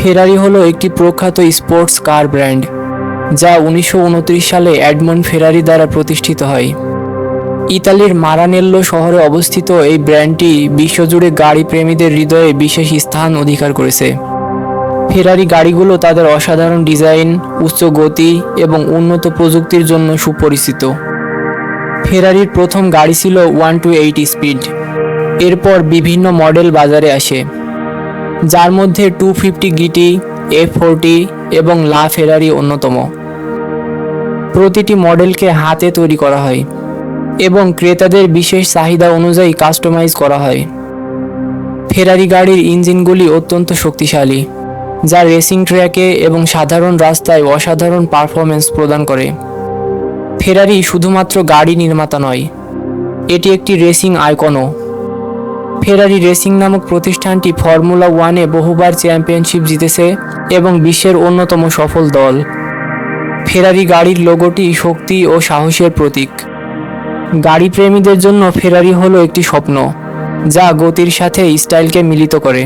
ফেরারি হলো একটি প্রখ্যাত স্পোর্টস কার ব্র্যান্ড যা উনিশশো উনত্রিশ সালে অ্যাডমন্ড ফেরারি দ্বারা প্রতিষ্ঠিত হয়। ইতালির মারানেল্লো শহরে অবস্থিত এই ব্র্যান্ডটি বিশ্বজুড়ে গাড়ি প্রেমীদের হৃদয়ে বিশেষ স্থান অধিকার করেছে। ফেরারি গাড়িগুলো তাদের অসাধারণ ডিজাইন উচ্চ গতি এবং উন্নত প্রযুক্তির জন্য সুপরিচিত। ফেরারির প্রথম গাড়ি ছিল ওয়ান টু এইট স্পিড এরপর বিভিন্ন মডেল বাজারে আসে। যার মধ্যে two fifty GT F forty এবং লা ফেরারি অন্যতম। প্রতিটি মডেলকে হাতে তৈরি করা হয় এবং ক্রেতাদের বিশেষ চাহিদা অনুযায়ী কাস্টমাইজ করা হয়। ফেরারি গাড়ির ইঞ্জিনগুলি অত্যন্ত শক্তিশালী, যা রেসিং ট্র্যাকে এবং সাধারণ রাস্তায় অসাধারণ পারফরমেন্স প্রদান করে। ফেরারি শুধুমাত্র গাড়ি নির্মাতা নয়, এটি একটি রেসিং আইকনও ফেরারি রেসিং নামক প্রতিষ্ঠানটি ফর্মুলা ওয়ানে বহুবার চ্যাম্পিয়নশিপ জিতেছে এবং বিশ্বের অন্যতম সফল দল। ফেরারি গাড়ির লোগোটি শক্তি ও সাহসের প্রতীক। গাড়ি প্রেমীদের জন্য ফেরারি হলো একটি স্বপ্ন, যা গতির সাথে স্টাইলকে মিলিত করে।